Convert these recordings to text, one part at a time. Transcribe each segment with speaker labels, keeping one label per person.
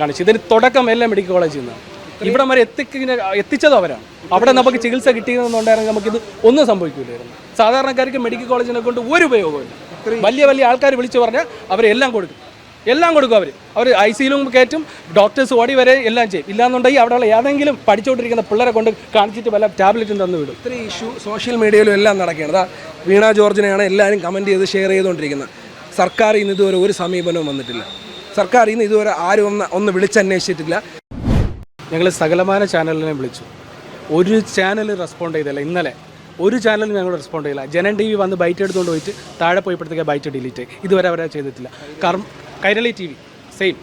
Speaker 1: കാണിച്ചു. ഇതിന് തുടക്കം എല്ലാം മെഡിക്കൽ കോളേജിൽ നിന്ന് ഇവിടെ വരെ എത്തിക്കുന്ന എത്തിച്ചത് അവരാണ്. അവിടെ നമുക്ക് ചികിത്സ കിട്ടിയെന്നുണ്ടായിരുന്നെങ്കിൽ നമുക്കിത് ഒന്നും സംഭവിക്കില്ലായിരുന്നു സാധാരണക്കാർക്ക് മെഡിക്കൽ കോളേജിനെ കൊണ്ട് ഒരു ഉപയോഗമില്ല വലിയ വലിയ ആൾക്കാർ വിളിച്ചു പറഞ്ഞാൽ അവരെല്ലാം കൊടുക്കും. എല്ലാം കൊടുക്കും അവർ അവർ ഐ സിയിലും കയറ്റും ഡോക്ടേഴ്സ് ഓടി വരെ എല്ലാം ചെയ്യും. ഇല്ലാന്നുണ്ടെങ്കിൽ അവിടെയുള്ള ഏതെങ്കിലും പഠിച്ചുകൊണ്ടിരിക്കുന്ന പിള്ളേരെ കൊണ്ട് കാണിച്ചിട്ട് വല്ല ടാബ്ലറ്റും തന്നു വിടും.
Speaker 2: ഇത്രയും ഇഷ്യൂ സോഷ്യൽ മീഡിയയിലും എല്ലാം നടക്കുകയാണ്. വീണ ജോർജിനെയാണ് എല്ലാവരും കമന്റ് ചെയ്ത് ഷെയർ ചെയ്തുകൊണ്ടിരിക്കുന്നത്. സർക്കാർ ഇന്ന് ഇതുവരെ ഒരു സമീപനവും വന്നിട്ടില്ല. സർക്കാർ ഇന്ന് ഇതുവരെ ആരും ഒന്ന് ഒന്ന് വിളിച്ചന്വേഷിച്ചിട്ടില്ല.
Speaker 1: ഞങ്ങൾ സകലമാന ചാനലിനെ വിളിച്ചു. ഒരു ചാനൽ റെസ്പോണ്ട് ചെയ്തില്ല. ഇന്നലെ ഒരു ചാനലും ഞങ്ങൾ റെസ്പോണ്ട് ചെയ്തില്ല. ജനൻ ടി വി വന്ന് ബൈറ്റ് എടുത്തുകൊണ്ട് പോയിട്ട് താഴെ പോയപ്പോഴത്തേക്ക് ബൈറ്റ് ഡിലീറ്റ്. ഇതുവരെ അവരെ ചെയ്തിട്ടില്ല. കർമ്മ കൈരളി ടി വി സെയിം.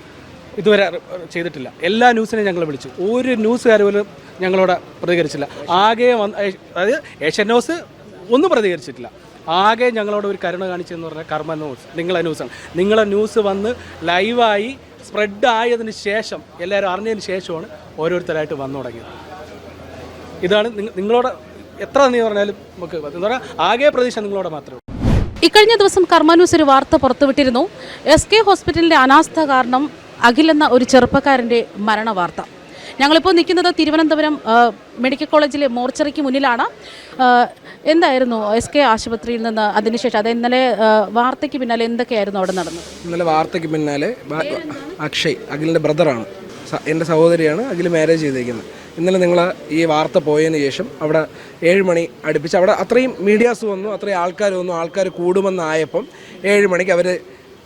Speaker 1: ഇതുവരെ ചെയ്തിട്ടില്ല. എല്ലാ ന്യൂസിനെയും ഞങ്ങൾ വിളിച്ചു. ഒരു ന്യൂസുകാർ പോലും ഞങ്ങളോട് പ്രതികരിച്ചില്ല. ആകെ വന്ന് അതായത് ഏഷ്യൻ ന്യൂസ് ഒന്നും പ്രതികരിച്ചിട്ടില്ല. ആകെ ഞങ്ങളോട് ഒരു കരുണ കാണിച്ചെന്ന് പറഞ്ഞാൽ കർമ്മ ന്യൂസ്. നിങ്ങളെ ന്യൂസാണ്. നിങ്ങളെ ന്യൂസ് വന്ന് ലൈവായി സ്പ്രെഡ് ആയതിന് ശേഷം എല്ലാവരും അറിഞ്ഞതിന് ശേഷമാണ് ഓരോരുത്തരായിട്ട് വന്നു തുടങ്ങിയത്. ഇതാണ് നിങ്ങളോട് എത്ര നീ പറഞ്ഞാലും നമുക്ക് എന്താ പറയുക ആകെ പ്രതീക്ഷ നിങ്ങളോട് മാത്രമേ
Speaker 3: ഇക്കഴിഞ്ഞ ദിവസം കർമാന്യൂസ് ഒരു വാർത്ത പുറത്തുവിട്ടിരുന്നു. എസ് കെ ഹോസ്പിറ്റലിന്റെ അനാസ്ഥ കാരണം അഖിൽ എന്ന ഒരു ചെറുപ്പക്കാരന്റെ മരണ വാർത്ത ഞങ്ങളിപ്പോൾ നിൽക്കുന്നത് തിരുവനന്തപുരം മെഡിക്കൽ കോളേജിലെ മോർച്ചറിക്ക് മുന്നിലാണ്. എന്തായിരുന്നു എസ് കെ ആശുപത്രിയിൽ നിന്ന് അതിനുശേഷം? അത് ഇന്നലെ വാർത്തയ്ക്ക് പിന്നാലെ എന്തൊക്കെയായിരുന്നു അവിടെ നടന്നത്?
Speaker 2: ഇന്നലെ വാർത്തയ്ക്ക് പിന്നാലെ അക്ഷയ് അഖിലിന്റെ ബ്രദറാണ്. എന്റെ സഹോദരിയാണ് അഖിൽ മാരേജ് ചെയ്തേക്കുന്നത്. ഇന്നലെ നിങ്ങൾ ഈ വാർത്ത പോയതിന് ശേഷം അവിടെ ഏഴ് മണി അടുപ്പിച്ച് അവിടെ അത്രയും മീഡിയാസ് വന്നു അത്രയും ആൾക്കാർ വന്നു ആൾക്കാർ കൂടുമെന്നായപ്പം ഏഴ് മണിക്ക് അവർ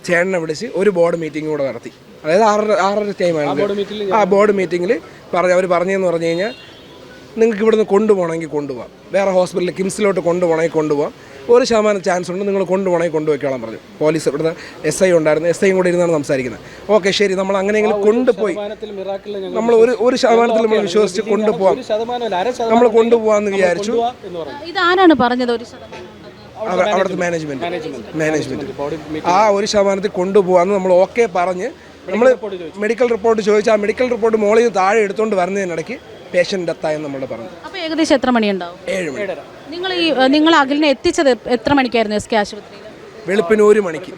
Speaker 2: ചേട്ടനെ വിളിച്ച് ഒരു ബോർഡ് മീറ്റിംഗ് കൂടെ നടത്തി. അതായത് ആറര ആറര ടൈമാണ് ആ ബോർഡ് മീറ്റിങ്ങിൽ പറഞ്ഞ അവർ പറഞ്ഞതെന്ന് പറഞ്ഞു കഴിഞ്ഞാൽ നിങ്ങൾക്ക് ഇവിടുന്ന് കൊണ്ടുപോകണമെങ്കിൽ കൊണ്ടുപോകാം. വേറെ ഹോസ്പിറ്റലിൽ കിംസിലോട്ട് കൊണ്ടുപോകണമെങ്കിൽ കൊണ്ടുപോകാം. ഒരു ശതമാനം ചാൻസ് ഉണ്ട് നിങ്ങൾ കൊണ്ടുപോകണമെങ്കിൽ കൊണ്ടുപോയിക്കോളാൻ പറഞ്ഞു. പോലീസ് ഇവിടുന്ന് എസ് ഐ ഉണ്ടായിരുന്നു. എസ് ഐയും കൂടെ ഇരുന്നാണ് സംസാരിക്കുന്നത്. ഓക്കെ ശരി. നമ്മൾ അങ്ങനെയെങ്കിലും കൊണ്ടുപോയി. നമ്മൾ ഒരു ഒരു ശതമാനത്തിൽ നമ്മൾ വിശ്വസിച്ച് കൊണ്ടുപോകാം നമ്മൾ കൊണ്ടുപോകാമെന്ന് വിചാരിച്ചു.
Speaker 1: ഇതാരാണ് പറഞ്ഞു.
Speaker 3: ഇത് ആരാണ് പറഞ്ഞത് ഒരു
Speaker 2: അവിടുത്തെ മാനേജ്മെന്റ് മാനേജ്മെന്റ് ആ ഒരു ശതമാനത്തിൽ കൊണ്ടുപോകാമെന്ന് നമ്മൾ ഓക്കെ പറഞ്ഞ് നമ്മൾ മെഡിക്കൽ റിപ്പോർട്ട് ചോദിച്ചാൽ മെഡിക്കൽ റിപ്പോർട്ട് മോളിൽ നിന്ന് താഴെ എടുത്തുകൊണ്ട് വരുന്നതിനിടയ്ക്ക് പേഷ്യന്റ് ഡെത്തായെന്ന് നമ്മൾ പറഞ്ഞു.
Speaker 3: അപ്പോൾ ഏകദേശം എത്ര മണിയുണ്ടാവും?
Speaker 2: ഏഴ് മണി.
Speaker 3: നിങ്ങൾ ഈ നിങ്ങൾ അഖിലിനെ എത്തിച്ചത് എത്ര മണിക്കായിരുന്നു എസ് കെ ആശുപത്രിയിൽ
Speaker 2: വെളുപ്പിന് ഒരു മണിക്ക്.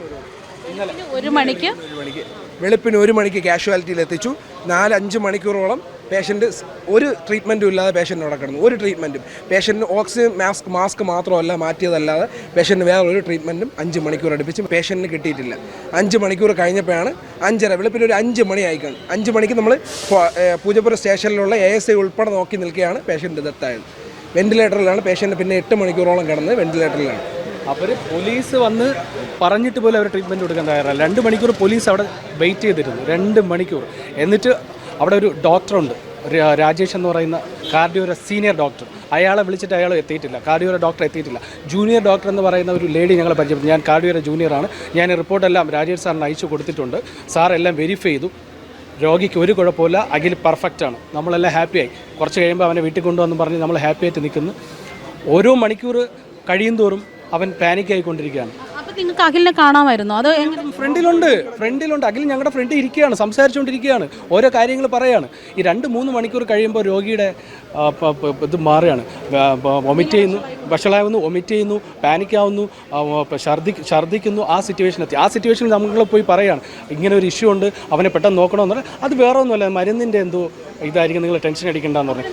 Speaker 3: ഒരു മണിക്ക്?
Speaker 2: വെളുപ്പിന് ഒരു മണിക്ക് കാഷ്വാലിറ്റിയിൽ എത്തിച്ചു. നാലഞ്ച് മണിക്കൂറോളം പേഷ്യന്റ് ഒരു ട്രീറ്റ്മെന്റും ഇല്ലാതെ പേഷ്യന്റ് അവിടെ കിടന്നു. ഒരു ട്രീറ്റ്മെന്റും പേഷ്യന്റിന് ഓക്സിജൻ മാസ്ക് മാസ്ക് മാത്രമല്ല മാറ്റിയതല്ലാതെ പേഷ്യന്റിന് വേറെ ഒരു ട്രീറ്റ്മെന്റും അഞ്ച് മണിക്കൂർ അടുപ്പിച്ച് പേഷ്യന്റിന് കിട്ടിയിട്ടില്ല. അഞ്ച് മണിക്കൂർ കഴിഞ്ഞപ്പോഴാണ് അഞ്ചര വെളുപ്പിന് ഒരു അഞ്ച് മണി ആയിക്കാണ് അഞ്ച് മണിക്ക് നമ്മൾ പൂജപ്പുര സ്റ്റേഷനിലുള്ള എ എസ് ഐ ഉൾപ്പെടെ നോക്കി നിൽക്കുകയാണ് പേഷ്യന്റ് ഡെത്തായത് വെന്റിലേറ്ററിലാണ് പേഷ്യന്റ് പിന്നെ എട്ട് മണിക്കൂറോളം കിടന്ന് വെന്റിലേറ്ററിലാണ്
Speaker 1: അവർ പോലീസ് വന്ന് പറഞ്ഞിട്ട് പോലും അവർ ട്രീറ്റ്മെന്റ് കൊടുക്കാൻ തയ്യാറല്ല. രണ്ട് മണിക്കൂർ പോലീസ് അവിടെ വെയിറ്റ് ചെയ്തിരുന്നു. രണ്ട് മണിക്കൂർ. എന്നിട്ട് അവിടെ ഒരു ഡോക്ടറുണ്ട്. രാജേഷ് എന്ന് പറയുന്ന കാർഡിയോര സീനിയർ ഡോക്ടർ. അയാളെ വിളിച്ചിട്ട് അയാൾ എത്തിയിട്ടില്ല. കാർഡിയോര ഡോക്ടർ എത്തിയിട്ടില്ല. ജൂനിയർ ഡോക്ടർ എന്ന് പറയുന്ന ഒരു ലേഡി ഞങ്ങളെ പരിചയപ്പെട്ടു ഞാൻ കാർഡിയോര ജൂനിയറാണ് ഞാൻ റിപ്പോർട്ടെല്ലാം രാജേഷ് സാറിന് അയച്ചു കൊടുത്തിട്ടുണ്ട്. സാർ എല്ലാം വെരിഫൈ ചെയ്തു. രോഗിക്ക് ഒരു കുഴപ്പമില്ല അഖിൽ പെർഫെക്റ്റ് ആണ്. നമ്മളെല്ലാം ഹാപ്പിയായി കുറച്ച് കഴിയുമ്പോൾ അവനെ വീട്ടിൽ കൊണ്ടുവന്ന് പറഞ്ഞ് നമ്മൾ ഹാപ്പിയായിട്ട് നിൽക്കുന്നു. ഓരോ മണിക്കൂർ കഴിയും തോറും അവൻ
Speaker 3: പാനിക്കായിക്കൊണ്ടിരിക്കുകയാണ് നിങ്ങൾക്ക് അഖിലിനെ കാണാമായിരുന്നു. അത്
Speaker 1: ഫ്രണ്ടിലുണ്ട്. ഫ്രണ്ടിലുണ്ട്. അഖിൽ ഞങ്ങളുടെ ഫ്രണ്ടിൽ ഇരിക്കുകയാണ് സംസാരിച്ചുകൊണ്ടിരിക്കുകയാണ് ഓരോ കാര്യങ്ങൾ പറയാണ്. ഈ രണ്ട് മൂന്ന് മണിക്കൂർ കഴിയുമ്പോൾ രോഗിയുടെ ഇത് മാറുകയാണ്. വൊമിറ്റ് ചെയ്യുന്നു വഷളാവുന്നു വൊമിറ്റ് ചെയ്യുന്നു പാനിക്കാവുന്നു ആ, ഛർദ്ദി ഛർദ്ദിക്കുന്നു ആ സിറ്റുവേഷൻ എത്തി ആ സിറ്റുവേഷനിൽ നമ്മൾ പോയി പറയാണ്. ഇങ്ങനെ ഒരു ഇഷ്യൂ ഉണ്ട് അവനെ പെട്ടെന്ന് നോക്കണമെന്ന് പറഞ്ഞാൽ അത് വേറെ ഒന്നുമല്ല മരുന്നിന്റെ എന്തോ ഇതായിരിക്കും നിങ്ങൾ ടെൻഷൻ അടിക്കേണ്ടെന്ന് പറഞ്ഞു?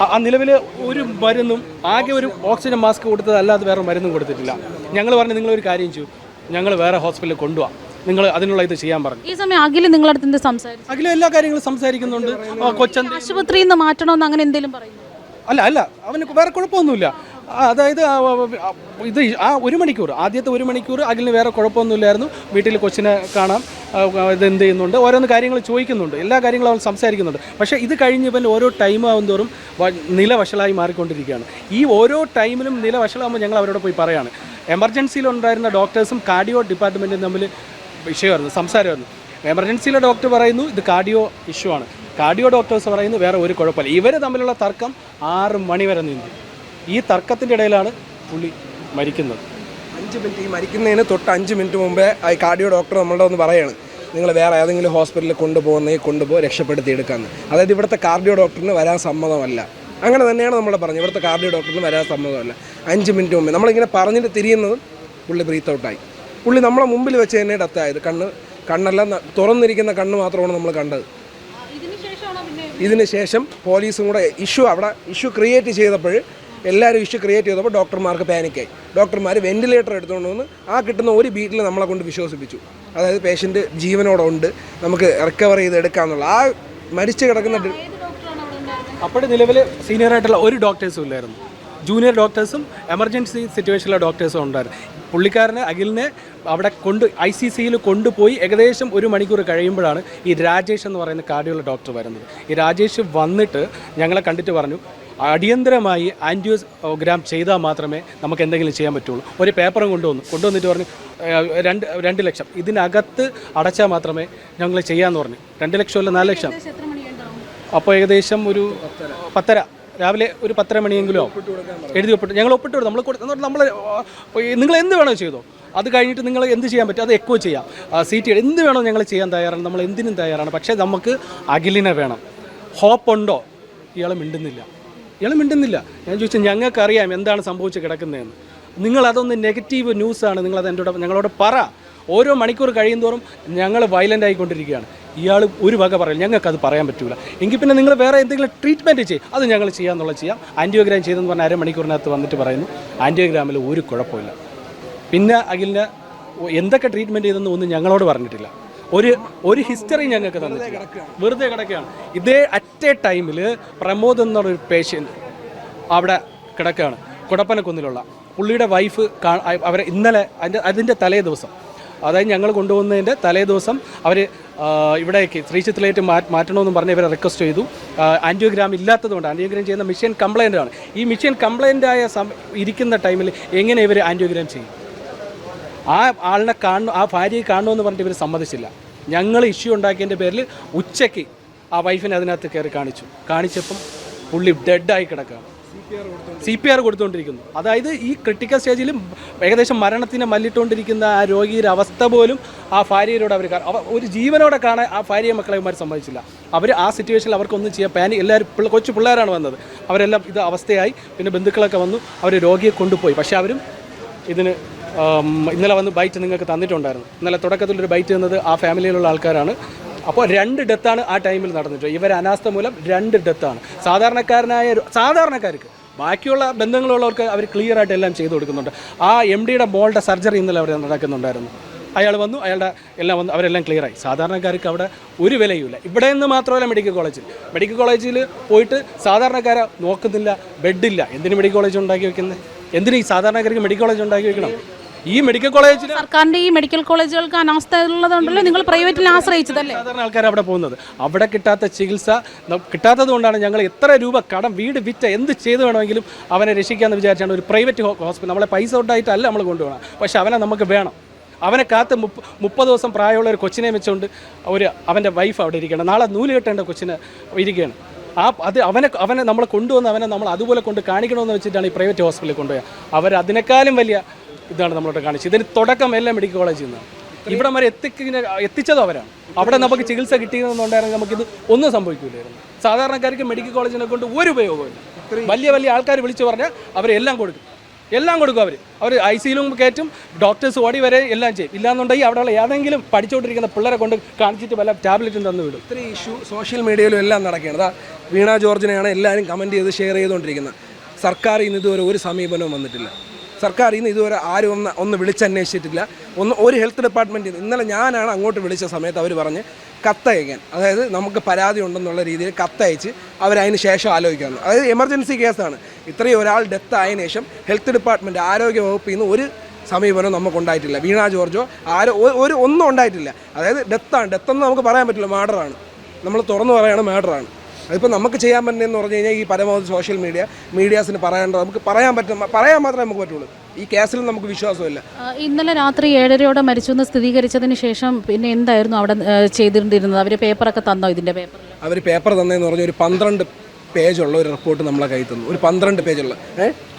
Speaker 1: ആ- ആ നിലവിൽ ഒരു മരുന്നും ആകെ ഒരു ഓക്സിജൻ മാസ്ക് കൊടുത്തത് അല്ലാതെ വേറെ മരുന്നും കൊടുത്തിട്ടില്ല. ഞങ്ങൾ പറഞ്ഞു നിങ്ങൾ ഒരു കാര്യം ചെയ്യൂ. ഞങ്ങൾ വേറെ ഹോസ്പിറ്റലിൽ കൊണ്ടുപോകാം നിങ്ങൾ അതിനുള്ള ഇത് ചെയ്യാൻ പറഞ്ഞു.
Speaker 3: ഈ സമയം അഖില നിങ്ങളുടെ അടുത്ത് സംസാരിച്ചു?
Speaker 1: അഖില എല്ലാ കാര്യങ്ങളും സംസാരിക്കുന്നുണ്ട്. കൊച്ചൻ
Speaker 3: ആശുപത്രിയിൽ നിന്ന് മാറ്റണമെന്ന് അങ്ങനെ എന്തെങ്കിലും പറയുന്നു?
Speaker 1: അല്ല അല്ല. അവന് വേറെ കുഴപ്പമൊന്നുമില്ല. അതായത് ഇത് ആ ഒരു മണിക്കൂർ ആദ്യത്തെ ഒരു മണിക്കൂർ അഖിലിന് വേറെ കുഴപ്പമൊന്നുമില്ലായിരുന്നു. വീട്ടിൽ കൊച്ചിനെ കാണാം. ഇത് എന്ത് ചെയ്യുന്നുണ്ട്? ഓരോന്ന് കാര്യങ്ങൾ ചോദിക്കുന്നുണ്ട്. എല്ലാ കാര്യങ്ങളും അവൻ സംസാരിക്കുന്നുണ്ട്. പക്ഷേ ഇത് കഴിഞ്ഞ് ഇവൻ ഓരോ ടൈം ആവും തോറും നില വഷളായി മാറിക്കൊണ്ടിരിക്കുകയാണ്. ഈ ഓരോ ടൈമിലും നില വഷളാകുമ്പോൾ ഞങ്ങൾ അവരോട് പോയി പറയാണ്. എമർജൻസിയിലുണ്ടായിരുന്ന ഡോക്ടേഴ്സും കാർഡിയോ ഡിപ്പാർട്ട്മെന്റും തമ്മിൽ വിഷയമായിരുന്നു സംസാരമായിരുന്നു എമർജൻസിയിലെ ഡോക്ടർ പറയുന്നു ഇത് കാർഡിയോ ഇഷ്യൂ ആണ്. കാർഡിയോ ഡോക്ടേഴ്സ് പറയുന്നു വേറെ ഒരു കുഴപ്പമില്ല. ഇവർ തമ്മിലുള്ള തർക്കം ആറ് മണി വരെ നീണ്ടു ഈ തർക്കത്തിന്റെ ഇടയിലാണ് പുള്ളി മരിക്കുന്നത്.
Speaker 2: അഞ്ച് മിനിറ്റ് ഈ മരിക്കുന്നതിന് തൊട്ട് അഞ്ച് മിനിറ്റ് മുമ്പേ ഈ കാർഡിയോ ഡോക്ടർ നമ്മളുടെ ഒന്ന് പറയാണ് നിങ്ങൾ വേറെ ഏതെങ്കിലും ഹോസ്പിറ്റലിൽ കൊണ്ടുപോകുന്നേ കൊണ്ടുപോയി രക്ഷപ്പെടുത്തി എടുക്കാമെന്ന് അതായത് ഇവിടുത്തെ കാർഡിയോ ഡോക്ടറിന് വരാൻ സമ്മതമല്ല. അങ്ങനെ തന്നെയാണ് നമ്മൾ പറഞ്ഞത് ഇവിടുത്തെ കാർഡിയോ ഡോക്ടറിന് വരാൻ സമ്മതമല്ല. അഞ്ച് മിനിറ്റ് മുമ്പേ നമ്മളിങ്ങനെ പറഞ്ഞിട്ട് തിരിയുന്നതും പുള്ളി ബ്രീത്ത് ഔട്ടായി പുള്ളി നമ്മളെ മുമ്പിൽ വെച്ച് തന്നെ ഡെത്തായത് കണ്ണ് കണ്ണെല്ലാം തുറന്നിരിക്കുന്ന കണ്ണ് മാത്രമാണ് നമ്മൾ കണ്ടത്. ഇതിന് ശേഷം പോലീസും കൂടെ ഇഷ്യൂ അവിടെ ഇഷ്യൂ ക്രിയേറ്റ് ചെയ്തപ്പോൾ എല്ലാവരും ഇഷ്യൂ ക്രിയേറ്റ് ചെയ്തപ്പോൾ ഡോക്ടർമാർക്ക് പാനിക്കായി ഡോക്ടർമാർ വെന്റിലേറ്റർ എടുത്തുകൊണ്ട് വന്ന് ആ കിട്ടുന്ന ഒരു ബീറ്റിൽ നമ്മളെ കൊണ്ട് വിശ്വസിപ്പിച്ചു. അതായത് പേഷ്യന്റ് ജീവനോടെ ഉണ്ട് നമുക്ക് റിക്കവർ ചെയ്ത് എടുക്കാമെന്നുള്ള ആ മരിച്ചു കിടക്കുന്ന
Speaker 1: അപ്പോൾ നിലവിൽ സീനിയർ ആയിട്ടുള്ള ഒരു ഡോക്ടേഴ്സും ഇല്ലായിരുന്നു. ജൂനിയർ ഡോക്ടേഴ്സും എമർജൻസി സിറ്റുവേഷനിലെ ഡോക്ടേഴ്സും ഉണ്ടായിരുന്നു. പുള്ളിക്കാരനെ അഖിലിനെ അവിടെ കൊണ്ട് ഐ സി സിയിൽ കൊണ്ടുപോയി ഏകദേശം ഒരു മണിക്കൂർ കഴിയുമ്പോഴാണ് ഈ രാജേഷ് എന്ന് പറയുന്ന കാർഡിയുള്ള ഡോക്ടർ വരുന്നത്. ഈ രാജേഷ് വന്നിട്ട് ഞങ്ങളെ കണ്ടിട്ട് പറഞ്ഞു അടിയന്തരമായി ആന്റിയോഗ്രാം ചെയ്താൽ മാത്രമേ നമുക്ക് എന്തെങ്കിലും ചെയ്യാൻ പറ്റുള്ളൂ. ഒരു പേപ്പറും കൊണ്ടുവന്നു. കൊണ്ടുവന്നിട്ട് പറഞ്ഞു "ഏഹ്, രണ്ട് രണ്ട് ലക്ഷം. ഇതിനകത്ത് അടച്ചാൽ മാത്രമേ ഞങ്ങൾ ചെയ്യാമെന്ന് പറഞ്ഞു. രണ്ട് ലക്ഷം അല്ല നാല് ലക്ഷം. അപ്പോൾ ഏകദേശം ഒരു പത്തര. രാവിലെ ഒരു പത്തര മണിയെങ്കിലും എഴുതി ഒപ്പിട്ട് ഞങ്ങൾ ഒപ്പിട്ട് കൊടുത്തു നമ്മൾ കൊടുത്തു നമ്മൾ നിങ്ങൾ എന്ത് വേണോ ചെയ്തോ. അത് കഴിഞ്ഞിട്ട് നിങ്ങൾ എന്ത് ചെയ്യാൻ പറ്റും അത് എക്കോ ചെയ്യാം. സീറ്റ് എന്ത് വേണോ ഞങ്ങൾ ചെയ്യാൻ തയ്യാറാണ്. നമ്മൾ എന്തിനും തയ്യാറാണ്. പക്ഷേ നമുക്ക് അഖിലിനെ വേണം. ഹോപ്പ് ഉണ്ടോ? ഇയാൾ മിണ്ടുന്നില്ല. ഇയാൾ മിണ്ടുന്നില്ല. ഞാൻ ചോദിച്ചാൽ ഞങ്ങൾക്കറിയാം എന്താണ് സംഭവിച്ച് കിടക്കുന്നതെന്ന്. നിങ്ങളതൊന്ന് നെഗറ്റീവ് ന്യൂസാണ് നിങ്ങളത് എന്റെ ഞങ്ങളോട് പറ. ഓരോ മണിക്കൂർ കഴിയുന്തോറും ഞങ്ങൾ വയലന്റ് ആയിക്കൊണ്ടിരിക്കുകയാണ്. ഇയാൾ ഒരു വക പറയില്ല. ഞങ്ങൾക്കത് പറയാൻ പറ്റില്ല എങ്കിൽ പിന്നെ നിങ്ങൾ വേറെ എന്തെങ്കിലും ട്രീറ്റ്മെന്റ് ചെയ്യും. അത് ഞങ്ങൾ ചെയ്യാമെന്നുള്ള ചെയ്യാം. ആന്റിയോഗ്രാം ചെയ്തെന്ന് പറഞ്ഞാൽ അരമണിക്കൂറിനകത്ത് വന്നിട്ട് പറയുന്നു. ആന്റിയോഗ്രാമിൽ ഒരു കുഴപ്പമില്ല. പിന്നെ അഖിലിന് എന്തൊക്കെ ട്രീറ്റ്മെന്റ് ചെയ്തെന്ന് ഒന്നും ഞങ്ങളോട് പറഞ്ഞിട്ടില്ല. ഒരു ഒരു ഹിസ്റ്ററി ഞങ്ങൾക്ക് തന്നിട്ടില്ല. വെറുതെ കിടക്കുകയാണ്. ഇതേ അറ്റ് എ ടൈമിൽ പ്രമോദ് എന്നുള്ളൊരു പേഷ്യന്റ് അവിടെ കിടക്കുകയാണ്. കുടപ്പനക്കുന്നിലുള്ള. പുള്ളിയുടെ വൈഫ് അവരെ ഇന്നലെ അതിന്റെ അതിന്റെ തലേ ദിവസം. അതായത് ഞങ്ങൾ കൊണ്ടുപോകുന്നതിന്റെ തലേ ദിവസം അവർ ഇവിടേക്ക് ശ്രീചിത്രയിലേക്ക് മാ മാറ്റണമെന്ന് പറഞ്ഞ് ഇവരെ റിക്വസ്റ്റ് ചെയ്തു. ആന്റിയോഗ്രാം ഇല്ലാത്തതുകൊണ്ട് ആന്റിയോഗ്രാം ചെയ്യുന്ന മിഷൻ കംപ്ലൈന്റ് ആണ്. ഈ മിഷൻ കംപ്ലൈന്റ് ആയ ഇരിക്കുന്ന ടൈമിൽ എങ്ങനെ ഇവർ ആന്റിയോഗ്രാം ചെയ്യും? ആ ആളിനെ കാണു ആ ഭാര്യയെ കാണണമെന്ന് പറഞ്ഞിട്ട് ഇവർ സമ്മതിച്ചില്ല. ഞങ്ങൾ ഇഷ്യൂ ഉണ്ടാക്കിയതിന്റെ പേരിൽ ഉച്ചയ്ക്ക് ആ വൈഫിനെ അതിനകത്ത് കയറി കാണിച്ചു. കാണിച്ചപ്പം പുള്ളി ഡെഡായി കിടക്കുകയാണ്. സി പി ആർ കൊടുത്തുകൊണ്ടിരിക്കുന്നു അതായത് ഈ ക്രിട്ടിക്കൽ സ്റ്റേജിലും ഏകദേശം മരണത്തിനെ മല്ലിട്ടുകൊണ്ടിരിക്കുന്ന ആ രോഗിയുടെ അവസ്ഥ പോലും ആ ഭാര്യയിലൂടെ അവർ ഒരു ജീവനോടെ കാണാൻ ആ ഭാര്യയെ മക്കളെമാർ സമ്മതിച്ചില്ല. അവർ ആ സിറ്റുവേഷനിൽ അവർക്കൊന്നും ചെയ്യാൻ പാനി എല്ലാവരും കൊച്ചു പിള്ളേരാണ് വന്നത്. അവരെല്ലാം ഇത് അവസ്ഥയായി. പിന്നെ ബന്ധുക്കളൊക്കെ വന്നു. അവർ രോഗിയെ കൊണ്ടുപോയി. പക്ഷേ അവരും ഇതിന് ഇന്നലെ വന്ന് ബൈറ്റ് നിങ്ങൾക്ക് തന്നിട്ടുണ്ടായിരുന്നു. ഇന്നലെ തുടക്കത്തിൽ ഒരു ബൈറ്റ് തന്നത് ആ ഫാമിലിയിലുള്ള ആൾക്കാരാണ്. അപ്പോൾ രണ്ട് ഡെത്താണ് ആ ടൈമിൽ നടന്നിട്ട്. ഇവർ അനാസ്ഥ മൂലം രണ്ട് ഡെത്താണ് സാധാരണക്കാരനായ സാധാരണക്കാർക്ക് ബാക്കിയുള്ള ബന്ധങ്ങളുള്ളവർക്ക് അവർ ക്ലിയർ ആയിട്ട് എല്ലാം ചെയ്തു കൊടുക്കുന്നുണ്ട്. ആ എം ഡിയുടെ മോളുടെ സർജറി ഇന്നലെ അവർ നടക്കുന്നുണ്ടായിരുന്നു. അയാൾ വന്നു അയാളുടെ എല്ലാം വന്നു അവരെല്ലാം ക്ലിയറായി സാധാരണക്കാർക്ക് അവിടെ ഒരു വിലയുമില്ല. ഇവിടെ നിന്ന് മാത്രമല്ല മെഡിക്കൽ കോളേജിൽ മെഡിക്കൽ കോളേജിൽ പോയിട്ട് സാധാരണക്കാരെ നോക്കുന്നില്ല ബെഡില്ല എന്തിന് മെഡിക്കൽ കോളേജ് ഉണ്ടാക്കി വെക്കുന്നത് എന്തിന് ഈ സാധാരണക്കാർക്ക് മെഡിക്കൽ കോളേജ് ഉണ്ടാക്കി വെക്കണം? ഈ മെഡിക്കൽ കോളേജിൽ
Speaker 3: സർക്കാരിന്റെ ഈ മെഡിക്കൽ കോളേജുകൾക്ക് അനാസ്ഥ ഉള്ളതുകൊണ്ടല്ലോ നിങ്ങൾ പ്രൈവറ്റിൽ ആശ്രയിച്ചതല്ലേ?
Speaker 1: സാധാരണ ആൾക്കാർ അവിടെ പോകുന്നത്. അവിടെ കിട്ടാത്ത ചികിത്സ ന- കിട്ടാത്തത് കൊണ്ടാണ് ഞങ്ങൾ എത്ര രൂപ കടം വീട് വിറ്റ എന്ത് ചെയ്ത് വേണമെങ്കിലും അവനെ രക്ഷിക്കാമെന്ന് വിചാരിച്ചാണ് ഒരു പ്രൈവറ്റ് ഹോസ്പിറ്റൽ നമ്മളെ പൈസ ഉണ്ടായിട്ടല്ല നമ്മൾ കൊണ്ടുപോകണം പക്ഷെ അവനെ നമുക്ക് വേണം. അവനെ കാത്ത് മുപ്പ മുപ്പത് ദിവസം പ്രായമുള്ള ഒരു കൊച്ചിനെ വെച്ചുകൊണ്ട് ഒരു അവന്റെ വൈഫ് അവിടെ ഇരിക്കണം. നാളെ നൂൽ കെട്ടേണ്ട കൊച്ചിന് ഇരിക്കുകയാണ്. ആ അത് അവനെ അവനെ നമ്മൾ കൊണ്ടുവന്ന് അവനെ നമ്മൾ അതുപോലെ കൊണ്ട് കാണിക്കണമെന്ന് വെച്ചിട്ടാണ് ഈ പ്രൈവറ്റ് ഹോസ്പിറ്റലിൽ കൊണ്ടുപോയത്. അവർ അതിനേക്കാളും വലിയ ഇതാണ് നമ്മളോട് കാണിച്ചത്. ഇതിന് തുടക്കം എല്ലാം മെഡിക്കൽ കോളേജിൽ നിന്നാണ്. ഇവിടെ വരെ എത്തിക്കുന്ന എത്തിച്ചതും അവരാണ്. അവിടെ നമുക്ക് ചികിത്സ കിട്ടിയെന്നുണ്ടായിരുന്നെങ്കിൽ നമുക്കിത് ഒന്നും സംഭവിക്കില്ലായിരുന്നു സാധാരണക്കാർക്ക് മെഡിക്കൽ കോളേജിനെ കൊണ്ട് ഒരു ഉപയോഗമില്ല വലിയ വലിയ ആൾക്കാർ വിളിച്ചു പറഞ്ഞാൽ അവരെല്ലാം കൊടുക്കും. എല്ലാം കൊടുക്കും അവർ അവർ ഐ സിയിലും കയറ്റും ഡോക്ടേഴ്സ് ഓടി വരെ എല്ലാം ചെയ്യും. ഇല്ലാന്നുണ്ടെങ്കിൽ അവിടെയുള്ള ഏതെങ്കിലും പഠിച്ചുകൊണ്ടിരിക്കുന്ന പിള്ളേരെ കൊണ്ട് കാണിച്ചിട്ട് വല്ല ടാബ്ലറ്റും തന്നു വിടും.
Speaker 2: ഇത്ര ഇഷ്യൂ സോഷ്യൽ മീഡിയയിലും എല്ലാം നടക്കുകയാണ്. അതാ വീണ ജോർജിനെയാണ് എല്ലാവരും കമന്റ് ചെയ്ത് ഷെയർ ചെയ്തുകൊണ്ടിരിക്കുന്നത്. സർക്കാർ ഇന്ന് ഇതുവരെ ഒരു സമീപനവും വന്നിട്ടില്ല. സർക്കാർ ഇന്ന് ഇതുവരെ ആരും ഒന്ന് ഒന്ന് വിളിച്ചന്വേഷിച്ചിട്ടില്ല. ഒന്ന് ഒരു ഹെൽത്ത് ഡിപ്പാർട്ട്മെന്റിൽ ഇന്നലെ ഞാനാണ് അങ്ങോട്ട് വിളിച്ച സമയത്ത് അവർ പറഞ്ഞ് കത്തയക്കാൻ. അതായത് നമുക്ക് പരാതി ഉണ്ടെന്നുള്ള രീതിയിൽ കത്തയച്ച് അവരതിന് ശേഷം ആലോചിക്കാമെന്ന് അതായത് എമർജൻസി കേസാണ്. ഇത്രയും ഒരാൾ ഡെത്ത് ശേഷം ഹെൽത്ത് ഡിപ്പാർട്ട്മെന്റ് ആരോഗ്യ വകുപ്പിൽ നിന്ന് ഒരു സമീപനം നമുക്കുണ്ടായിട്ടില്ല. വീണ ജോർജോ ആരോ ഒരു ഒന്നും ഉണ്ടായിട്ടില്ല. അതായത് ഡെത്താണ് ഡെത്തെന്ന് നമുക്ക് പറയാൻ പറ്റില്ല. മർഡറാണ് നമ്മൾ തുറന്നു പറയുകയാണ് മർഡറാണ് അതിപ്പോൾ നമുക്ക് ചെയ്യാൻ പറ്റുന്നതെന്ന് പറഞ്ഞു കഴിഞ്ഞാൽ ഈ പരമാവധി സോഷ്യൽ മീഡിയ മീഡിയാസിന് പറയേണ്ടത് നമുക്ക് പറയാൻ പറ്റും പറയാൻ മാത്രമേ നമുക്ക് പറ്റുള്ളൂ. ഈ കേസിൽ നമുക്ക് വിശ്വാസമില്ല.
Speaker 3: ഇന്നലെ രാത്രി ഏഴരയോടെ മരിച്ചു എന്ന് സ്ഥിരീകരിച്ചതിന് ശേഷം പിന്നെ എന്തായിരുന്നു അവിടെ ചെയ്തിരുന്നത് അവർ പേപ്പറൊക്കെ തന്നോ ഇതിന്റെ പേപ്പർ
Speaker 2: അവർ പേപ്പർ തന്നതെന്ന് പറഞ്ഞ ഒരു പന്ത്രണ്ട് പേജുള്ള ഒരു റിപ്പോർട്ട് നമ്മളെ കയ്യിൽ തന്നു. ഒരു പന്ത്രണ്ട് പേജുള്ള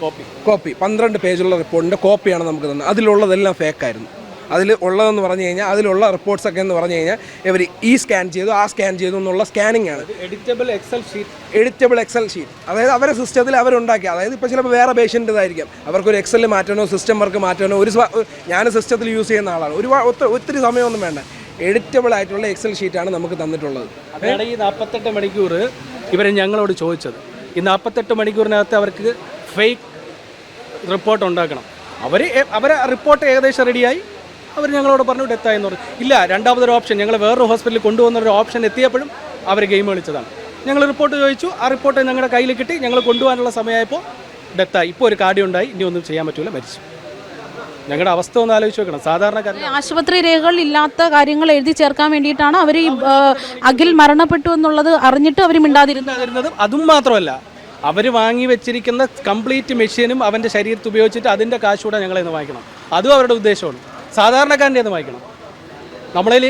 Speaker 2: കോപ്പി കോപ്പി പന്ത്രണ്ട് പേജുള്ള റിപ്പോർട്ടിന്റെ കോപ്പിയാണ് നമുക്ക് തന്നത്. അതിലുള്ളതെല്ലാം ഫേക്കായിരുന്നു അതിൽ ഉള്ളതെന്ന് പറഞ്ഞു കഴിഞ്ഞാൽ അതിലുള്ള റിപ്പോർട്ട്സ് ഒക്കെ എന്ന് പറഞ്ഞു കഴിഞ്ഞാൽ ഇവർ ഈ സ്കാൻ ചെയ്തു ആ സ്കാൻ ചെയ്തു എന്നുള്ള സ്കാനിങ് ആണ്.
Speaker 1: Editable excel sheet
Speaker 2: editable excel sheet അതായത് അവരെ സിസ്റ്റത്തിൽ അവരുണ്ടാക്കി. അതായത് ഇപ്പോൾ ചിലപ്പോൾ വേറെ പേഷ്യന്റെതായിരിക്കും അവർക്കൊരു എക്സൽ മാറ്റാനോ സിസ്റ്റം വർക്ക് മാറ്റാനോ ഒരു ഞാൻ സിസ്റ്റത്തിൽ യൂസ് ചെയ്യുന്ന ആളാണ്. ഒരു ഒത്തിരി സമയമൊന്നും വേണ്ട. എഡിറ്റബിൾ ആയിട്ടുള്ള എക്സൽ ഷീറ്റാണ് നമുക്ക് തന്നിട്ടുള്ളത്.
Speaker 1: അതാണ് ഈ നാൽപ്പത്തെട്ട് മണിക്കൂർ ഇവർ ഞങ്ങളോട് ചോദിച്ചത്. ഈ നാൽപ്പത്തെട്ട് മണിക്കൂറിനകത്ത് അവർക്ക് ഫേക്ക് റിപ്പോർട്ട് ഉണ്ടാക്കണം. അവർ അവരെ റിപ്പോർട്ട് ഏകദേശം റെഡിയായി അവർ ഞങ്ങളോട് പറഞ്ഞു ഡെത്തായി എന്ന് പറഞ്ഞു. ഇല്ല രണ്ടാമതൊരു ഓപ്ഷൻ ഞങ്ങൾ വേറൊരു ഹോസ്പിറ്റലിൽ കൊണ്ടുവന്ന ഒരു ഓപ്ഷൻ എത്തിയപ്പോഴും അവർ ഗെയിം കളിച്ചതാണ്. ഞങ്ങൾ റിപ്പോർട്ട് ചോദിച്ചു ആ റിപ്പോർട്ട് ഞങ്ങളുടെ കയ്യിൽ കിട്ടി ഞങ്ങൾ കൊണ്ടുപോകാനുള്ള സമയമായപ്പോൾ ഡെത്തായി ഇപ്പോൾ ഒരു കാർഡിയോ ഉണ്ടായി ഇനി ഒന്നും ചെയ്യാൻ പറ്റില്ല മരിച്ചു. ഞങ്ങളുടെ അവസ്ഥ ഒന്ന് ആലോചിച്ച് നോക്കണം. സാധാരണ
Speaker 3: ആശുപത്രി രേഖകൾ ഇല്ലാത്ത കാര്യങ്ങൾ എഴുതി ചേർക്കാൻ വേണ്ടിയിട്ടാണ് അവർ ഈ അഖിൽ മരണപ്പെട്ടു എന്നുള്ളത് അറിഞ്ഞിട്ട് അവർ മിണ്ടാതിരുന്നത്.
Speaker 1: അതും മാത്രമല്ല അവർ വാങ്ങി വെച്ചിരിക്കുന്ന കംപ്ലീറ്റ് മെഷീനും അവന്റെ ശരീരത്തിൽ ഉപയോഗിച്ചിട്ട് അതിന്റെ കാശ് കൂടെ ഞങ്ങളെ വാങ്ങിക്കണം. അതും അവരുടെ ഉദ്ദേശമാണ്. സാധാരണക്കാരന്റെ അത് വാങ്ങിക്കണം. നമ്മളതിൽ